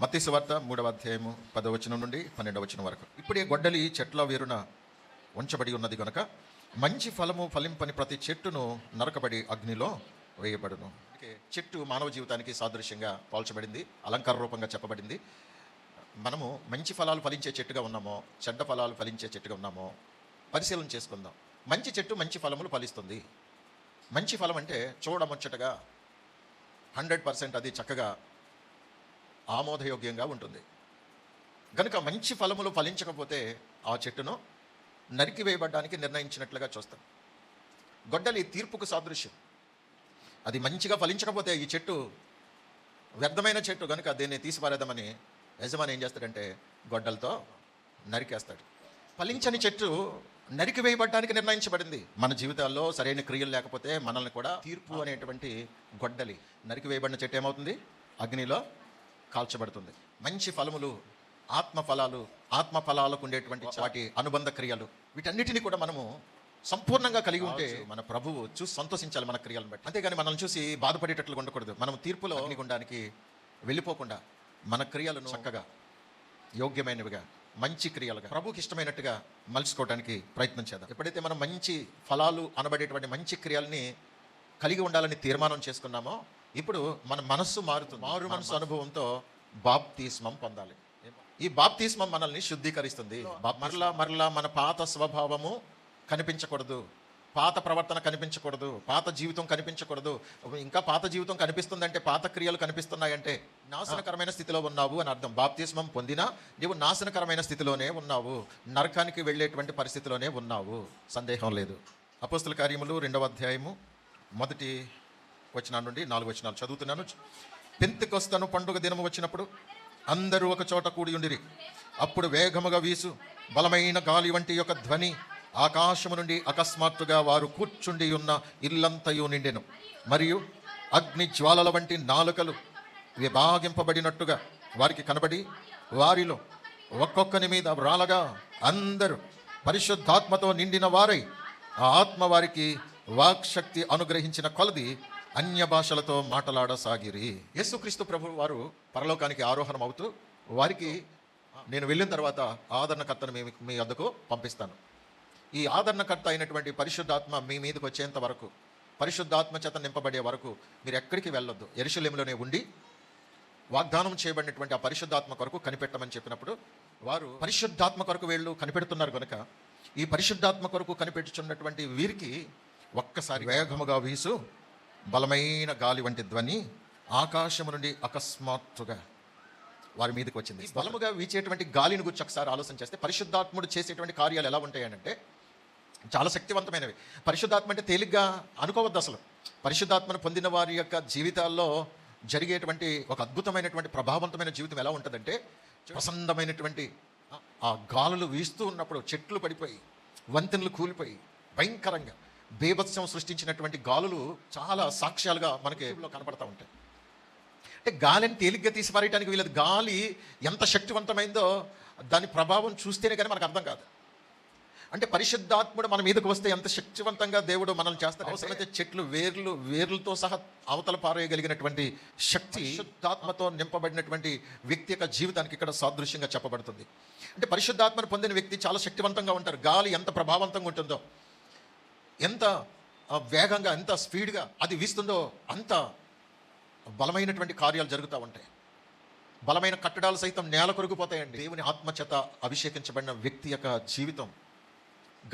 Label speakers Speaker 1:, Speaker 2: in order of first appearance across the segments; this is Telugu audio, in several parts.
Speaker 1: మత్తీసు వార్త మూడవ అధ్యాయము పదవ వచనం నుండి పన్నెండవ వచనం వరకు. ఇప్పుడే గొడ్డలి చెట్ల వేరున ఉంచబడి ఉన్నది కనుక మంచి ఫలము ఫలింపని ప్రతి చెట్టును నరకబడి అగ్నిలో వేయబడును. అందుకే చెట్టు మానవ జీవితానికి సాదృశ్యంగా పోల్చబడింది అలంకార రూపంగా చెప్పబడింది. మనము మంచి ఫలాలు ఫలించే చెట్టుగా ఉన్నామో చెడ్డ ఫలాలు ఫలించే చెట్టుగా ఉన్నామో పరిశీలన చేసుకుందాం. మంచి చెట్టు మంచి ఫలములు ఫలిస్తుంది. మంచి ఫలం అంటే చూడముచ్చటగా హండ్రెడ్ పర్సెంట్ అది చక్కగా ఆమోదయోగ్యంగా ఉంటుంది. కనుక మంచి ఫలములు ఫలించకపోతే ఆ చెట్టును నరికివేయబడ్డానికి నిర్ణయించినట్లుగా చూస్తాం. గొడ్డలి తీర్పుకు సాదృశ్యం. అది మంచిగా ఫలించకపోతే ఈ చెట్టు వ్యర్థమైన చెట్టు కనుక దీన్ని తీసిపారేద్దామని యజమాని ఏం చేస్తాడంటే గొడ్డలతో నరికేస్తాడు. ఫలించని చెట్టు నరికివేయబడ్డానికి నిర్ణయించబడింది. మన జీవితాల్లో సరైన క్రియలు లేకపోతే మనల్ని కూడా తీర్పు అనేటువంటి గొడ్డలి నరికివేయబడిన చెట్టు ఏమవుతుంది? అగ్నిలో కాల్చబడుతుంది. మంచి ఫలములు ఆత్మ ఫలాలు ఆత్మ ఫలాలకు ఉండేటువంటి వాటి అనుబంధ క్రియలు వీటన్నిటిని కూడా మనము సంపూర్ణంగా కలిగి ఉంటే మన ప్రభువు చూసి సంతోషించాలి మన క్రియలను బట్టి. అంతేగాని మనల్ని చూసి బాధపడేటట్లు ఉండకూడదు. మనం తీర్పులో అగ్నిగుండానికి వెళ్ళిపోకుండా మన క్రియలను చక్కగా యోగ్యమైనవిగా మంచి క్రియలుగా ప్రభుకి ఇష్టమైనట్టుగా మలుచుకోవడానికి ప్రయత్నం చేద్దాం. ఎప్పుడైతే మనం మంచి ఫలాలు అనబడేటువంటి మంచి క్రియల్ని కలిగి ఉండాలని తీర్మానం చేసుకున్నామో ఇప్పుడు మన మనస్సు మారుతుంది. మారు మనసు అనుభవంతో బాప్తిస్మం పొందాలి. ఈ బాప్తిస్మం మనల్ని శుద్ధీకరిస్తుంది. మరలా మరలా మన పాత స్వభావము కనిపించకూడదు. పాత ప్రవర్తన కనిపించకూడదు. పాత జీవితం కనిపించకూడదు. ఇంకా పాత జీవితం కనిపిస్తుందంటే పాత క్రియలు కనిపిస్తున్నాయంటే నాశనకరమైన స్థితిలో ఉన్నావు అని అర్థం. బాప్తిస్మం పొందినా నీవు నాశనకరమైన స్థితిలోనే ఉన్నావు. నరకానికి వెళ్ళేటువంటి పరిస్థితిలోనే ఉన్నావు. సందేహం లేదు. అపోస్తుల కార్యములు రెండవ అధ్యాయము. మొదటి వచ్చిన నుండి నాలుగు వచ్చినాలు చదువుతున్నాను. పెంతికొస్తను పండుగ దినము వచ్చినప్పుడు అందరూ ఒక చోట కూడి ఉండిరి. అప్పుడు వేగముగా వీసు బలమైన గాలి వంటి యొక్క ధ్వని ఆకాశము నుండి అకస్మాత్తుగా వారు కూర్చుండి ఉన్న ఇల్లంతయు నిండెను. మరియు అగ్ని జ్వాలల వంటి నాలుకలు విభాగింపబడినట్టుగా వారికి కనబడి వారిలో ఒక్కొక్కని మీద రాలగా అందరూ పరిశుద్ధాత్మతో నిండిన వారై ఆ ఆత్మ వారికి వాక్శక్తి అనుగ్రహించిన కొలది అన్య భాషలతో మాట్లాడసాగిరి. యేసుక్రీస్తు ప్రభు వారు పరలోకానికి ఆరోహణం అవుతూ వారికి నేను వెళ్ళిన తర్వాత ఆదరణకర్తను మీ మీ వద్దకు పంపిస్తాను. ఈ ఆదరణకర్త అయినటువంటి పరిశుద్ధాత్మ మీ మీదకి వచ్చేంత వరకు పరిశుద్ధాత్మ చేత నింపబడే వరకు మీరు ఎక్కడికి వెళ్ళొద్దు. ఎరుశల్యంలోనే ఉండి వాగ్దానం చేయబడినటువంటి ఆ పరిశుద్ధాత్మ కొరకు కనిపెట్టమని చెప్పినప్పుడు వారు పరిశుద్ధాత్మ కొరకు వీళ్ళు కనిపెడుతున్నారు కనుక ఈ పరిశుద్ధాత్మ కొరకు కనిపెట్టుచున్నటువంటి వీరికి ఒక్కసారి వేగముగా వీసు బలమైన గాలి వంటి ధ్వని ఆకాశము నుండి అకస్మాత్తుగా వారి మీదకి వచ్చింది. బలముగా వీచేటువంటి గాలిని గురించి ఒకసారి ఆలోచన చేస్తే పరిశుద్ధాత్ముడు చేసేటువంటి కార్యాలు ఎలా ఉంటాయనంటే చాలా శక్తివంతమైనవి. పరిశుద్ధాత్మ అంటే తేలిగ్గా అనుకోవద్దు అసలు. పరిశుద్ధాత్మను పొందిన వారి యొక్క జీవితాల్లో జరిగేటువంటి ఒక అద్భుతమైనటువంటి ప్రభావవంతమైన జీవితం ఎలా ఉంటుందంటే ప్రసన్నమైనటువంటి ఆ గాలులు వీస్తూ ఉన్నప్పుడు చెట్లు పడిపోయి వంతెనలు కూలిపోయి భయంకరంగా బేభత్సం సృష్టించినటువంటి గాలులు చాలా సాక్ష్యాలుగా మనకి కనపడతా ఉంటాయి. అంటే గాలిని తేలిగ్గా తీసి పారేయడానికి వీళ్ళది గాలి ఎంత శక్తివంతమైందో దాని ప్రభావం చూస్తేనే కానీ మనకు అర్థం కాదు. అంటే పరిశుద్ధాత్ముడు మన మీదకు వస్తే ఎంత శక్తివంతంగా దేవుడు మనల్ని చేస్తారు అవసరమైతే చెట్లు వేర్లు వేర్లతో సహా అవతల పారేయగలిగినటువంటి శక్తి శుద్ధాత్మతో నింపబడినటువంటి వ్యక్తి యొక్క జీవితానికి ఇక్కడ సాదృశ్యంగా చెప్పబడుతుంది. అంటే పరిశుద్ధాత్మను పొందిన వ్యక్తి చాలా శక్తివంతంగా ఉంటారు. గాలి ఎంత ప్రభావవంతంగా ఉంటుందో. ఎంత వేగంగా ఎంత స్పీడ్గా అది వీస్తుందో అంత బలమైనటువంటి కార్యాలు జరుగుతూ ఉంటాయి. బలమైన కట్టడాలు సైతం నేల కొరిగిపోతాయండి. దేవుని ఆత్మచేత అభిషేకించబడిన వ్యక్తి యొక్క జీవితం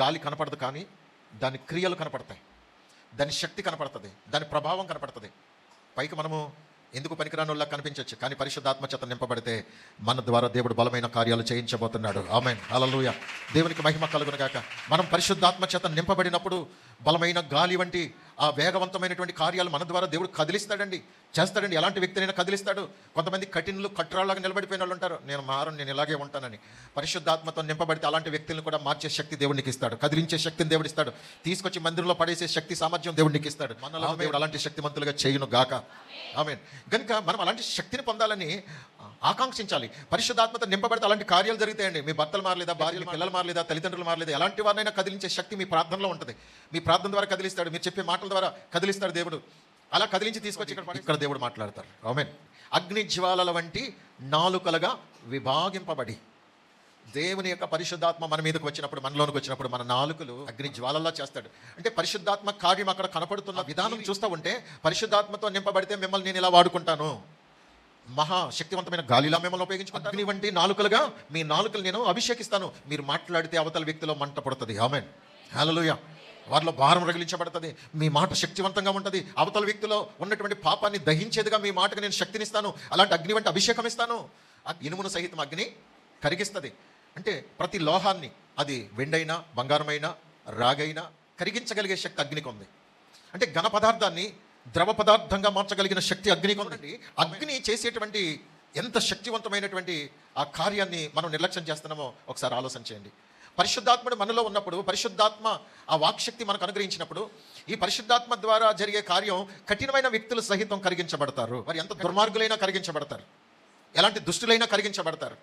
Speaker 1: గాలి కనపడదు కానీ దాని క్రియలు కనపడతాయి. దాని శక్తి కనపడుతుంది. దాని ప్రభావం కనపడుతుంది. పైకి మనము ఎందుకు పనికిరానులా కనిపించవచ్చు కానీ పరిశుద్ధాత్మ చేత నింపబడితే మన ద్వారా దేవుడు బలమైన కార్యాలు చేయించబోతున్నాడు. ఆమె అలలుయ దేవునికి మహిమ కలుగునగాక మనం పరిశుద్ధాత్మ చేత నింపబడినప్పుడు బలమైన గాలి వంటి ఆ వేగవంతమైనటువంటి కార్యాలు మన ద్వారా దేవుడు కదిలిస్తాడండి. చేస్తాడండి. ఎలాంటి వ్యక్తినైనా కదిలిస్తాడు. కొంతమంది కఠినలు కట్టురాళ్ళగా నిలబడిపోయిన వాళ్ళు ఉంటారు. నేను మారను నేను ఇలాగే ఉంటానని. పరిశుద్ధాత్మతో నింపబడితే అలాంటి వ్యక్తులను కూడా మార్చే శక్తి దేవునికి ఇస్తాడు. కదిలించే శక్తిని దేవుడు ఇస్తాడు. తీసుకొచ్చి మందిరంలో పడేసే శక్తి సామర్థ్యం దేవుడికి ఇస్తాడు. మనలో దేవుడు అలాంటి శక్తిమంతులుగా చేయును గాక ఆమె కనుక మనం అలాంటి శక్తిని పొందాలని ఆకాంక్షించాలి. పరిశుద్ధాత్మతో నింపబడితే అలాంటి కార్యాలు జరుగుతాయండి. మీ భర్తలు మారలేదా? భార్యలు పిల్లలు మారలేదా? తల్లిదండ్రులు మారలేదా? ఎలాంటి వారినైనా కదిలించే శక్తి మీ ప్రార్థనలో ఉంటుంది. మీ ప్రార్థన ద్వారా కదిలిస్తాడు. మీరు చెప్పే మాటల ద్వారా కదిలిస్తాడు దేవుడు. అలా కదిలించి తీసుకొచ్చి ఇక్కడ ఇక్కడ దేవుడు మాట్లాడతారు. ఆమెన్. అగ్ని జ్వాలల వంటి నాలుకలుగా విభాగింపబడి దేవుని యొక్క పరిశుద్ధాత్మ మన మీదకి వచ్చినప్పుడు మనలోనికి వచ్చినప్పుడు మన నాలుకలు అగ్ని జ్వాలలా చేస్తాడు. అంటే పరిశుద్ధాత్మ కార్యం అక్కడ కనపడుతున్న విధానం చూస్తూ ఉంటే పరిశుద్ధాత్మతో నింపబడితే మిమ్మల్ని నేను ఇలా వాడుకుంటాను. మహా శక్తివంతమైన గాలిలా మిమ్మల్ని ఉపయోగించుకుంటాను. అగ్ని వంటి నాలుకలుగా మీ నాలుకలు నేను అభిషేకిస్తాను. మీరు మాట్లాడితే అవతల వ్యక్తిలో మంట పడుతుంది. ఆమెన్. హలోయ వారిలో భారం రగిలించబడుతుంది. మీ మాట శక్తివంతంగా ఉంటుంది. అవతల వ్యక్తిలో ఉన్నటువంటి పాపాన్ని దహించేదిగా మీ మాటకు నేను శక్తినిస్తాను. అలాంటి అగ్ని వంటి అభిషేకం ఇస్తాను. ఆ ఇనుమును సహితం అగ్ని కరిగిస్తుంది. అంటే ప్రతి లోహాన్ని అది వెండైనా బంగారమైనా రాగైనా కరిగించగలిగే శక్తి అగ్నికి ఉంది. అంటే ఘన పదార్థాన్ని ద్రవ పదార్థంగా మార్చగలిగిన శక్తి అగ్నికి ఉందండి అగ్ని చేసేటువంటి ఎంత శక్తివంతమైనటువంటి ఆ కార్యాన్ని మనం నిర్లక్ష్యం చేస్తున్నామో ఒకసారి ఆలోచన చేయండి. పరిశుద్ధాత్ముడు మనలో ఉన్నప్పుడు పరిశుద్ధాత్మ ఆ వాక్శక్తి మనకు అనుగ్రహించినప్పుడు ఈ పరిశుద్ధాత్మ ద్వారా జరిగే కార్యం కఠినమైన వ్యక్తులు సహితం కరిగించబడతారు. వారు ఎంత దుర్మార్గులైనా కరిగించబడతారు. ఎలాంటి దుష్టులైనా కరిగించబడతారు.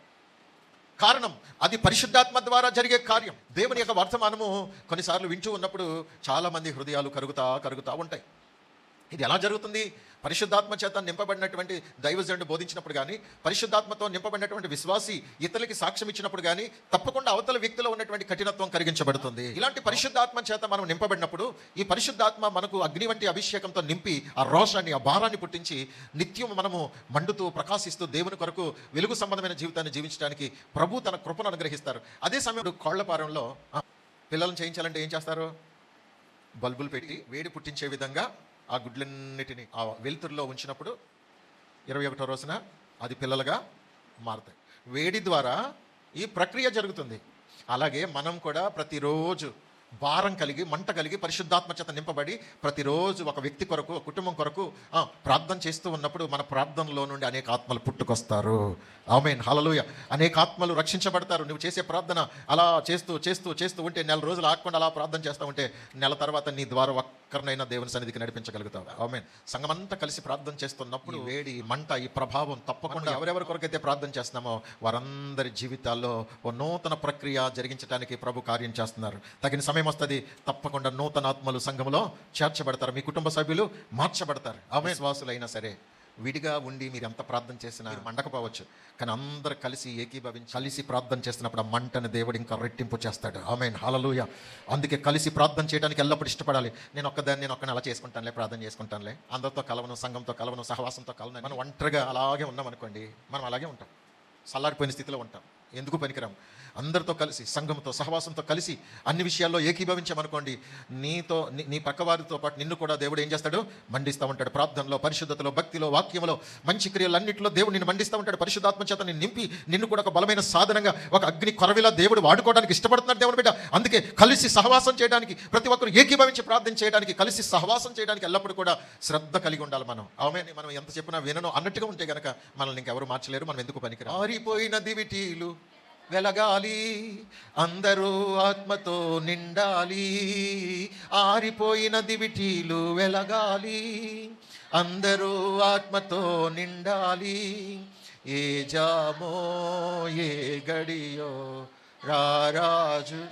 Speaker 1: కారణం అది పరిశుద్ధాత్మ ద్వారా జరిగే కార్యం. దేవుని యొక్క వర్తమానము కొన్నిసార్లు వింటూ ఉన్నప్పుడు చాలామంది హృదయాలు కరుగుతా కరుగుతా ఉంటాయి. ఇది ఎలా జరుగుతుంది? పరిశుద్ధాత్మ చేత నింపబడినటువంటి దైవజనుడు బోధించినప్పుడు కానీ పరిశుద్ధాత్మతో నింపబడినటువంటి విశ్వాసి ఇతరులకి సాక్ష్యం ఇచ్చినప్పుడు కానీ తప్పకుండా అవతల వ్యక్తిలో ఉన్నటువంటి కఠినత్వం కరిగించబడుతుంది. ఇలాంటి పరిశుద్ధాత్మ చేత మనం నింపబడినప్పుడు ఈ పరిశుద్ధాత్మ మనకు అగ్ని వంటి అభిషేకంతో నింపి ఆ రోషాన్ని ఆ భారాన్ని పుట్టించి నిత్యం మనము మండుతూ ప్రకాశిస్తూ దేవుని కొరకు వెలుగు సంబంధమైన జీవితాన్ని జీవించడానికి ప్రభు తన కృపను అనుగ్రహిస్తారు. అదే సమయంలో కోళ్ళపారంలో పిల్లలను చేయించాలంటే ఏం చేస్తారు? బల్బులు పెట్టి వేడి పుట్టించే విధంగా ఆ గుడ్లన్నిటిని ఆ వెలుతురులో ఉంచినప్పుడు ఇరవై ఒకటో రోజున అది పిల్లలుగా మారుతాయి. వేడి ద్వారా ఈ ప్రక్రియ జరుగుతుంది. అలాగే మనం కూడా ప్రతిరోజు భారం కలిగి మంట కలిగి పరిశుద్ధాత్మ చేత నింపబడి ప్రతిరోజు ఒక వ్యక్తి కొరకు ఒక కుటుంబం కొరకు ప్రార్థన చేస్తూ ఉన్నప్పుడు మన ప్రార్థనలో నుండి అనేక ఆత్మలు పుట్టుకొస్తారు. ఆమెన్. హలలుయ అనేక ఆత్మలు రక్షించబడతారు. నువ్వు చేసే ప్రార్థన అలా చేస్తూ చేస్తూ చేస్తూ ఉంటే నెల రోజులు ఆకుండా అలా ప్రార్థన చేస్తూ ఉంటే నెల తర్వాత నీ ద్వారా ఒక్కరినైనా దేవుని సన్నిధికి నడిపించగలుగుతావు. ఆమెన్. సంఘమంతా కలిసి ప్రార్థన చేస్తున్నప్పుడు వేడి మంట ఈ ప్రభావం తప్పకుండా ఎవరెవరి కొరకైతే ప్రార్థన చేస్తున్నామో వారందరి జీవితాల్లో ఓ నూతన ప్రక్రియ జరిగించడానికి ప్రభు కార్యం చేస్తున్నారు. తగిన సమయం వస్తుంది తప్పకుండా నూతన ఆత్మలు సంఘంలో చేర్చబడతారు. మీ కుటుంబ సభ్యులు మార్చబడతారు. అవిశ్వాసులైనా సరే. విడిగా ఉండి మీరు ఎంత ప్రార్థన చేసినా మండకపోవచ్చు. కానీ అందరు కలిసి ఏకీభవించి కలిసి ప్రార్థన చేసినప్పుడు ఆ మంటను దేవుడు ఇంకా రెట్టింపు చేస్తాడు. ఆమె హలలుయ అందుకే కలిసి ప్రార్థన చేయడానికి ఎల్లప్పుడు ఇష్టపడాలి. నేను ఒక్కదాన్ని నేను ఒక్కని అలా చేసుకుంటానులే ప్రార్థన చేసుకుంటానులే. అందరితో కలవను సంఘంతో కలవను సహవాసంతో కలవను మనం ఒంటరిగా అలాగే ఉన్నాం అనుకోండి మనం అలాగే ఉంటాం. చల్లారిపోయిన స్థితిలో ఉంటాం. ఎందుకు పనికిరాము అందరితో కలిసి సంఘంతో సహవాసంతో కలిసి అన్ని విషయాల్లో ఏకీభవించామనుకోండి నీతో నీ- పక్కవారితో పాటు నిన్ను కూడా దేవుడు ఏం చేస్తాడు? మండిస్తూ ఉంటాడు. ప్రార్థనలో పరిశుద్ధతలో భక్తిలో వాక్యంలో మంచి క్రియలన్నింటిలో దేవుడు నిన్ను మండిస్తూ ఉంటాడు. పరిశుద్ధాత్మ చేత నిన్ను నింపి నిన్ను కూడా ఒక బలమైన సాధనంగా ఒక అగ్ని కొరవిలా దేవుడు వాడుకోవడానికి ఇష్టపడుతున్నాడు దేవుడు బిడ్డ. అందుకే కలిసి సహవాసం చేయడానికి ప్రతి ఒక్కరు ఏకీభవించి ప్రార్థన చేయడానికి కలిసి సహవాసం చేయడానికి ఎల్లప్పుడూ కూడా శ్రద్ధ కలిగి ఉండాలి మనం. ఆమె మనం ఎంత చెప్పినా వినను అన్నట్టుగా ఉంటే గనక మనల్ని ఇంకెవరు మార్చలేరు. మనం ఎందుకు పనికి ఆరిపోయిన దివిటీలు వెలగాలి. అందరూ ఆత్మతో నిండాలి. ఆరిపోయిన దివిటీలు వెలగాలి. అందరూ ఆత్మతో నిండాలి. ఏ జామో ఏ గడియో రారాజు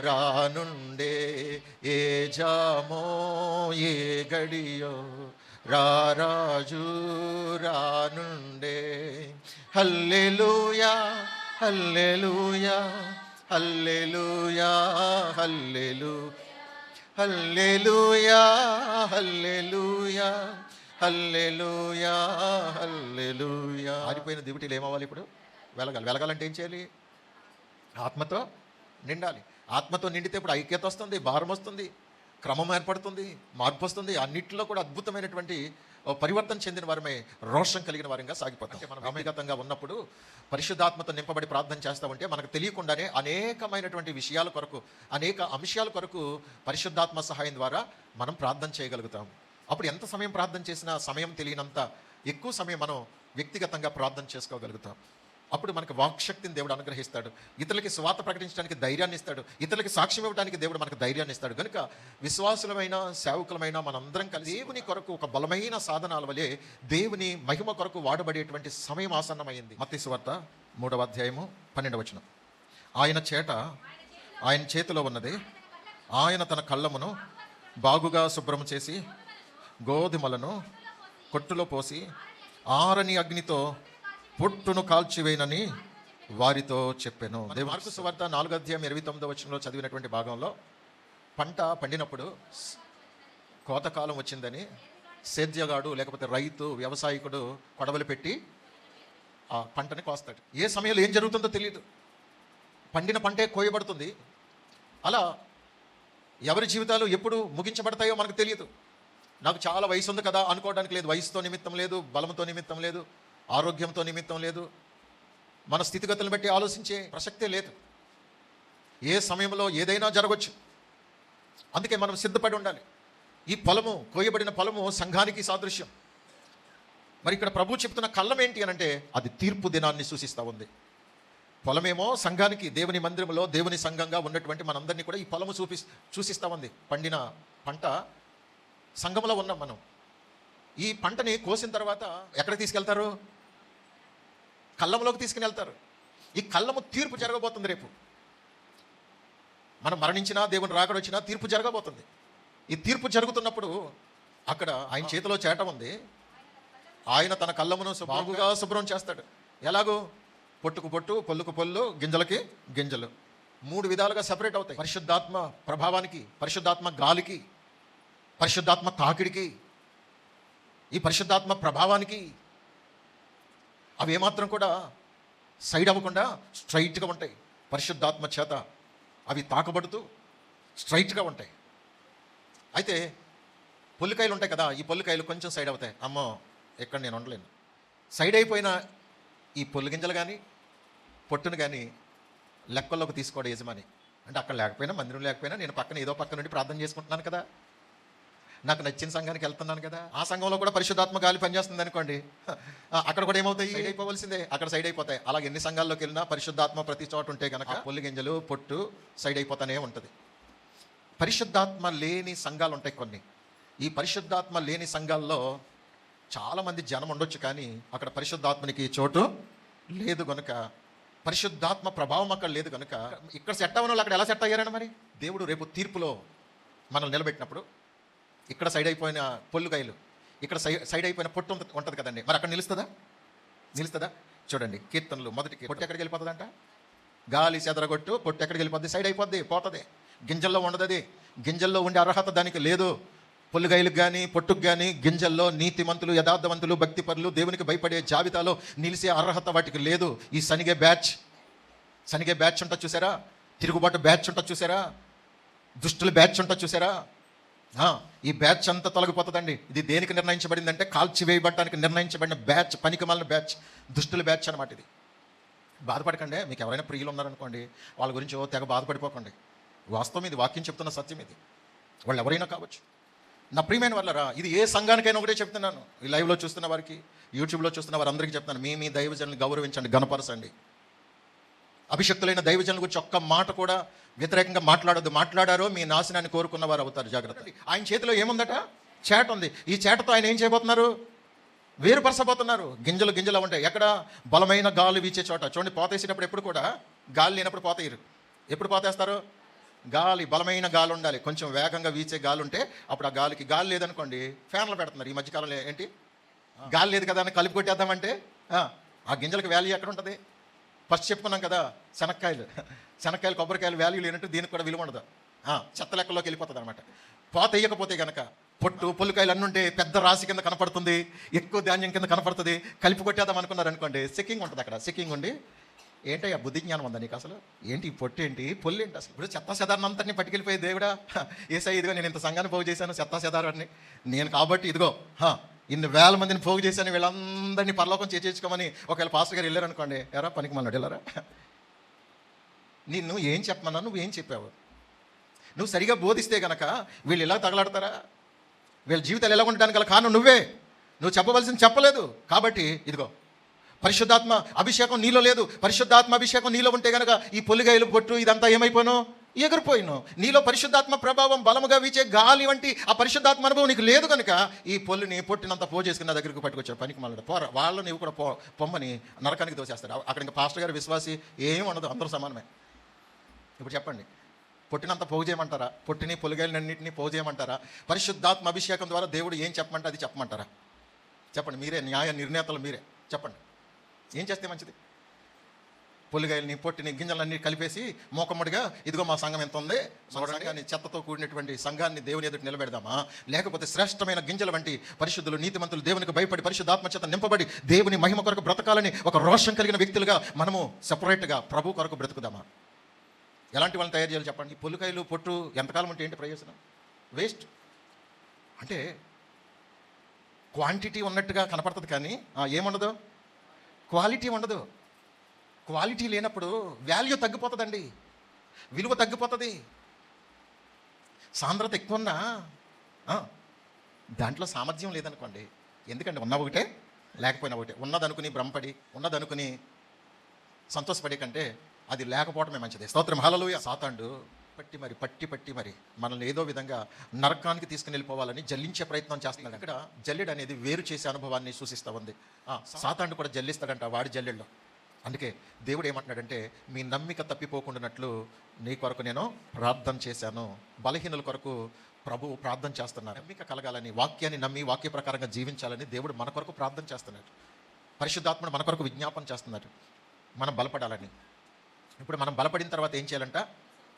Speaker 1: రానుండే. ఏ జామో ఏ గడియో రారాజు రానుండే. హల్లెలూయా. హల్లెలూయా హల్లెలూయా హల్లెలూ హల్లెలూయా హల్లెలూయా హల్లెలూయా హల్లెలూయా. ఆరిపోయిన దివిటీలు ఏమవ్వాలి ఇప్పుడు? వెలగాలి. వెలగాలంటే ఏం చేయాలి? ఆత్మతో నిండాలి. ఆత్మతో నిండితే ఇప్పుడు ఐక్యత వస్తుంది భారం వస్తుంది క్రమం ఏర్పడుతుంది మార్పు వస్తుంది. అన్నిటిలో కూడా అద్భుతమైనటువంటి పరివర్తన చెందిన వారమే రోషం కలిగిన వారంగా సాగిపోతాం. మనం వ్యక్తిగతంగా ఉన్నప్పుడు పరిశుద్ధాత్మతో నింపబడి ప్రార్థన చేస్తా ఉంటే మనకు తెలియకుండానే అనేకమైనటువంటి విషయాల కొరకు అనేక అంశాల కొరకు పరిశుద్ధాత్మ సహాయం ద్వారా మనం ప్రార్థన చేయగలుగుతాం. అప్పుడు ఎంత సమయం ప్రార్థన చేసినా సమయం తెలియనంత ఎక్కువ సమయం మనం వ్యక్తిగతంగా ప్రార్థన చేసుకోగలుగుతాం. అప్పుడు మనకు వాక్శక్తిని దేవుడు అనుగ్రహిస్తాడు. ఇతరులకి స్వాత ప్రకటించడానికి ధైర్యాన్ని ఇస్తాడు. ఇతరులకి సాక్ష్యం ఇవ్వడానికి దేవుడు మనకు ధైర్యాన్ని ఇస్తాడు. కనుక విశ్వాసులమైన సేవకులమైన మనందరం కలిసి దేవుని కొరకు ఒక బలమైన సాధనాల వలె దేవుని మహిమ కొరకు వాడబడేటువంటి సమయం ఆసన్నమైంది. మత్తి సువార్త మూడవ అధ్యాయము పన్నెండవ వచనం. ఆయన చేట ఆయన చేతిలో ఉన్నది. ఆయన తన కళ్ళమును బాగుగా శుభ్రం చేసి గోధుమలను కొట్టులో పోసి ఆరని అగ్నితో పొట్టును కాల్చివేయనని వారితో చెప్పాను. మార్కు సువార్త నాలుగు అధ్యాయం ఇరవై తొమ్మిదో వచనంలో చదివినటువంటి భాగంలో పంట పండినప్పుడు కోతకాలం వచ్చిందని సేద్యగాడు లేకపోతే రైతు వ్యవసాయకుడు కొడవలు పెట్టి ఆ పంటని కోస్తాడు. ఏ సమయంలో ఏం జరుగుతుందో తెలియదు పండిన పంటే కోయబడుతుంది. అలా ఎవరి జీవితాలు ఎప్పుడు ముగించబడతాయో మనకు తెలియదు నాకు చాలా వయసు ఉంది కదా అనుకోవడానికి లేదు. వయసుతో నిమిత్తం లేదు బలంతో నిమిత్తం లేదు. ఆరోగ్యంతో నిమిత్తం లేదు. మన స్థితిగతులను బట్టి ఆలోచించే ప్రసక్తే లేదు. ఏ సమయంలో ఏదైనా జరగవచ్చు అందుకే మనం సిద్ధపడి ఉండాలి. ఈ పొలము కోయబడిన పొలము సంఘానికి సాదృశ్యం. మరి ఇక్కడ ప్రభు చెప్తున్న కళ్ళం ఏంటి అని అంటే అది తీర్పు దినాన్ని సూచిస్తూ ఉంది. పొలమేమో సంఘానికి దేవుని మందిరంలో దేవుని సంఘంగా ఉన్నటువంటి మనందరినీ కూడా ఈ పొలము చూపి చూసిస్తూ ఉంది. పండిన పంట సంఘంలో ఉన్నాం మనం. ఈ పంటని కోసిన తర్వాత ఎక్కడ తీసుకెళ్తారు? కళ్ళంలోకి తీసుకుని వెళ్తారు. ఈ కళ్ళము తీర్పు జరగబోతుంది రేపు. మనం మరణించినా దేవుని రాకడ వచ్చినా తీర్పు జరగబోతుంది. ఈ తీర్పు జరుగుతున్నప్పుడు అక్కడ ఆయన చేతిలో చేట ఉంది. ఆయన తన కళ్ళమును బాగుగా శుభ్రం చేస్తాడు. ఎలాగో? పొట్టుకు పొట్టు పొల్లుకు పొల్లు గింజలకి గింజలు. మూడు విధాలుగా సెపరేట్ అవుతాయి. పరిశుద్ధాత్మ ప్రభావానికి పరిశుద్ధాత్మ గాలికి పరిశుద్ధాత్మ తాకిడికి ఈ పరిశుద్ధాత్మ ప్రభావానికి అవి ఏమాత్రం కూడా సైడ్ అవ్వకుండా స్ట్రైట్గా ఉంటాయి. పరిశుద్ధాత్మ చేత అవి తాకబడుతూ స్ట్రైట్గా ఉంటాయి. అయితే పొల్లికాయలు ఉంటాయి కదా ఈ పొల్లికాయలు కొంచెం సైడ్ అవుతాయి. అమ్మో ఇక్కడ నేను ఉండలేను. సైడ్ అయిపోయిన ఈ పొల్లిగింజలు కానీ పొట్టును కానీ లెక్కల్లోకి తీసుకోవడం యజమాని. అంటే అక్కడ లేకపోయినా మందిరం లేకపోయినా నేను పక్కన ఏదో పక్క నుండి ప్రార్థన చేసుకుంటున్నాను కదా. నాకు నచ్చిన సంఘానికి వెళ్తున్నాను కదా. ఆ సంఘంలో కూడా పరిశుద్ధాత్మ గాలి పనిచేస్తుంది అనుకోండి. అక్కడ కూడా ఏమవుతాయి? సైడ్ అయిపోవలసిందే. అక్కడ సైడ్ అయిపోతాయి. అలాగే ఎన్ని సంఘాల్లోకి వెళ్ళినా పరిశుద్ధాత్మ ప్రతి చోట ఉంటే కనుక పొల్లి గింజలు పొట్టు సైడ్ అయిపోతానే ఉంటుంది. పరిశుద్ధాత్మ లేని సంఘాలు ఉంటాయి కొన్ని. ఈ పరిశుద్ధాత్మ లేని సంఘాల్లో చాలామంది జనం ఉండొచ్చు కానీ అక్కడ పరిశుద్ధాత్మనికి చోటు లేదు గనుక పరిశుద్ధాత్మ ప్రభావం అక్కడ లేదు కనుక ఇక్కడ సెట్ అవ్వని వాళ్ళు అక్కడ ఎలా సెట్ అయ్యారని మరి? దేవుడు రేపు తీర్పులో మనల్ని నిలబెట్టినప్పుడు ఇక్కడ సైడ్ అయిపోయిన పొల్లుకాయలు ఇక్కడ సైడ్ అయిపోయిన పొట్టు ఉంటుంది కదండి. మరి అక్కడ నిలుస్తుందా? నిలుస్తుందా? చూడండి కీర్తనలు మొదటి పొట్టు ఎక్కడికి వెళ్ళిపోతుందంట? గాలి చెదరగొట్టు పొట్టు ఎక్కడికి వెళ్ళిపోద్ది? సైడ్ అయిపోద్ది పోతుంది. గింజల్లో ఉండదు అది గింజల్లో ఉండే అర్హత దానికి లేదు. పొల్లుగాయలకు కానీ పొట్టుకు కానీ గింజల్లో నీతిమంతులు యథార్థవంతులు భక్తిపరులు దేవునికి భయపడే జాబితాలో నిలిసే అర్హత వాటికి లేదు. ఈ శనిగే బ్యాచ్. శనిగే బ్యాచ్ ఉంటా చూసారా? తిరుగుబాటు బ్యాచ్ ఉంటా చూసారా? దుష్టుల బ్యాచ్ ఉంటా చూసారా? ఈ బ్యాచ్ అంతా తొలగిపోతుందండి. ఇది దేనికి నిర్ణయించబడిందంటే కాల్చివేయబడటానికి నిర్ణయించబడిన బ్యాచ్ పనికిమాలిన బ్యాచ్ దుష్టుల బ్యాచ్ అనమాట ఇది. బాధపడకండి మీకు ఎవరైనా ప్రియులు ఉన్నారనుకోండి వాళ్ళ గురించి ఓ తెగ బాధపడిపోకండి. వాస్తవం ఇది వాక్యం చెప్తున్న సత్యం ఇది. వాళ్ళు ఎవరైనా కావచ్చు. నా ప్రియమైన వాళ్ళరా ఇది ఏ సంఘానికైనా ఒకటే చెప్తున్నాను. ఈ లైవ్లో చూస్తున్న వారికి యూట్యూబ్లో చూస్తున్న వారందరికీ చెప్తున్నాను. మీ మీ దైవజనులు గౌరవించండి గణపరచండి. అభిషక్తులైన దైవజనుల గురించి ఒక్క మాట కూడా వ్యతిరేకంగా మాట్లాడొద్దు. మాట్లాడారో మీ నాశనాన్ని కోరుకున్న వారు అవుతారు. జాగ్రత్త. ఆయన చేతిలో ఏముందట? చేట ఉంది. ఈ చేటతో ఆయన ఏం చేయబోతున్నారు? వేరుపరచబోతున్నారు. గింజలు గింజలు ఉంటాయి. ఎక్కడ? బలమైన గాలి వీచే చోట. చూడండి పోతేసేటప్పుడు ఎప్పుడు కూడా గాలి లేనప్పుడు పోతేయరు. ఎప్పుడు పోతేస్తారు? గాలి బలమైన గాలి ఉండాలి. కొంచెం వేగంగా వీచే గాలి ఉంటే అప్పుడు ఆ గాలికి గాలి లేదనుకోండి ఫ్యాన్లు పెడుతున్నారు ఈ మధ్యకాలంలో. ఏంటి? గాలి లేదు కదా అని కలిపి కొట్టేద్దామంటే ఆ, ఆ గింజలకు వాల్యూ ఎక్కడ ఉంటుంది? ఫస్ట్ చెప్పుకున్నాం కదా శనక్కాయలు. శనక్కాయలు కొబ్బరికాయలు వాల్యూ లేనట్టు దీనికి కూడా విలువ ఉండదు. చెత్త లెక్కలోకి వెళ్ళిపోతుంది అనమాట పోత వేయకపోతే కనుక పొట్టు పొల్లుకాయలు అన్నుంటే పెద్ద రాశి కింద కనపడుతుంది ఎక్కువ ధాన్యం కింద కనపడుతుంది కలిపి కొట్టేద్దాం అనుకున్నారు అనుకోండి చెక్కింగ్ ఉంటుంది అక్కడ సిక్కింగ్ ఉండి. ఏంటయ్యా బుద్ధి జ్ఞానం ఉందా నీకు అసలు? ఏంటి ఈ పొట్టు ఏంటి? పొల్లు ఏంటి అసలు? ఇప్పుడు చెత్త చెదారం అంతటిని పట్టుకెళ్ళిపోయి దేవుడా? ఏసై ఇదిగో నేను ఇంత సంఘాన్ని పోగు చేశాను చెత్త చెదారాన్ని. నేను కాబట్టి ఇదిగో హా, ఇన్ని వేల మందిని పోగు చేశాను వీళ్ళందరినీ పరలోకం చేర్చేసుకోమని ఒకవేళ పాస్టర్ గారు వెళ్ళారు అనుకోండి ఎరా పనికి మన్నాడు వెళ్ళారా? నిన్ను ఏం చెప్పమన్నా నువ్వు ఏం చెప్పావు? నువ్వు సరిగా బోధిస్తే గనక వీళ్ళు ఎలా తగలాడతారా? వీళ్ళ జీవితాలు ఎలా ఉండడానికి గల కారణం నువ్వే. నువ్వు చెప్పవలసింది చెప్పలేదు. కాబట్టి ఇదిగో పరిశుద్ధాత్మ అభిషేకం నీలో లేదు. పరిశుద్ధాత్మ అభిషేకం నీలో ఉంటే గనక ఈ పొలిగాయలు పొట్టు ఇదంతా ఏమైపోను? ఎగిరిపోయిను. నీలో పరిశుద్ధాత్మ ప్రభావం బలముగా వీచే గాలి వంటి ఆ పరిశుద్ధాత్మ అనుభవం నీకు లేదు కనుక ఈ పొల్లుని పొట్టినంత పో చేసుకుని నా దగ్గరికి పట్టుకొచ్చాడు. పనికి మళ్ళీ పోర వాళ్ళు నీవు కూడా పో పొమ్మని నరకానికి దోసేస్తాడు అక్కడ ఇంకా పాస్టర్ గారు విశ్వాసి ఏం ఉండదు అందరూ సమానమే. ఇప్పుడు చెప్పండి. పొట్టినంత పోగు చేయమంటారా? పొట్టిని పొలిగాయలన్నింటినీ పోగు చేయమంటారా? పరిశుద్ధాత్మ అభిషేకం ద్వారా దేవుడు ఏం చెప్పమంటే అది చెప్పమంటారా? చెప్పండి మీరే న్యాయ నిర్ణేతలు మీరే. చెప్పండి. ఏం చేస్తే మంచిది? పులిగాయలని పొట్టిని గింజలన్నీ కలిపేసి మూకమ్మడిగా ఇదిగో మా సంఘం ఎంత ఉంది? సంఘాన్ని చెత్తతో కూడినటువంటి సంఘాన్ని దేవుని ఎదుటి నిలబెడదామా? లేకపోతే శ్రేష్టమైన గింజల వంటి పరిశుద్ధులు నీతిమంతులు దేవునికి భయపడి పరిశుద్ధాత్మ చేత నింపబడి దేవుని మహిమ కొరకు బ్రతకాలని ఒక రోషం కలిగిన వ్యక్తులుగా మనము సపరేట్గా ప్రభు కొరకు బ్రతుకుదామా? ఎలాంటి వాళ్ళని తయారు చేయాలి చెప్పండి? పుల్లికాయలు పొట్టు ఎంతకాలం ఉంటే ఏంటి ప్రయోజనం? వేస్ట్. అంటే క్వాంటిటీ ఉన్నట్టుగా కనపడుతుంది కానీ ఏముండదు? క్వాలిటీ ఉండదు. క్వాలిటీ లేనప్పుడు వాల్యూ తగ్గిపోతుందండి. విలువ తగ్గిపోతుంది. సాంద్రత ఎక్కువ ఉన్నా దాంట్లో సామర్థ్యం లేదనుకోండి. ఎందుకండి? ఉన్న ఒకటే లేకపోయినా ఒకటే. ఉన్నదనుకుని భ్రమపడి ఉన్నదనుకుని సంతోషపడే కంటే అది లేకపోవటమే మంచిది. స్తోత్రం. హలలోయ సాతాండు పట్టి మరి పట్టి పట్టి మరి మనల్ని ఏదో విధంగా నరకానికి తీసుకుని వెళ్ళిపోవాలని జల్లించే ప్రయత్నం చేస్తున్నాడు. అక్కడ జల్లెడు అనేది వేరు చేసే అనుభవాన్ని సూచిస్తూ ఉంది. సాతాండు కూడా జల్లిస్తాడంట వాడి జల్లెల్లో అందుకే దేవుడు ఏమంటున్నాడంటే మీ నమ్మిక తప్పిపోకుండానట్లు నీ కొరకు నేను ప్రార్థన చేశాను. బలహీనుల కొరకు ప్రభు ప్రార్థన చేస్తున్నారు. నమ్మిక కలగాలని వాక్యాన్ని నమ్మి వాక్య ప్రకారంగా జీవించాలని దేవుడు మన కొరకు ప్రార్థన చేస్తున్నాడు. పరిశుద్ధాత్మను మన కొరకు విజ్ఞాపన చేస్తున్నారు మనం బలపడాలని. ఇప్పుడు మనం బలపడిన తర్వాత ఏం చేయాలంట?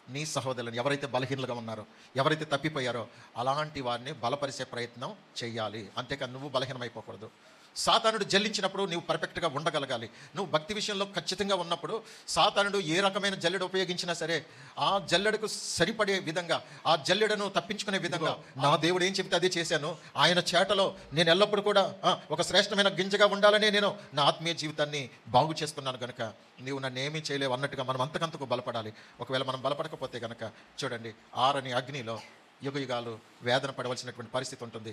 Speaker 1: నీ సహోదరులను ఎవరైతే బలహీనలుగా ఉన్నారో ఎవరైతే తప్పిపోయారో అలాంటి వారిని బలపరిచే ప్రయత్నం చేయాలి. అంతేకాదు నువ్వు బలహీనమైపోకూడదు. సాతానుడు జల్లించినప్పుడు నువ్వు పర్ఫెక్ట్గా ఉండగలగాలి. నువ్వు భక్తి విషయంలో ఖచ్చితంగా ఉన్నప్పుడు సాతానుడు ఏ రకమైన జల్లెడు ఉపయోగించినా సరే ఆ జల్లెడకు సరిపడే విధంగా ఆ జల్లెడను తప్పించుకునే విధంగా నా దేవుడు ఏం చెబితే అదే చేశాను. ఆయన చేటలో నేను ఎల్లప్పుడూ కూడా ఒక శ్రేష్టమైన గింజగా ఉండాలనే నేను నా ఆత్మీయ జీవితాన్ని బాగు చేసుకున్నాను కనుక నీవు నన్ను ఏమీ చేయలేవు అన్నట్టుగా మనం అంతకంతకు బలపడాలి. ఒకవేళ మనం బలపడకపోతే కనుక చూడండి ఆరని అగ్నిలో యుగ యుగాలు వేదన పడవలసినటువంటి పరిస్థితి ఉంటుంది.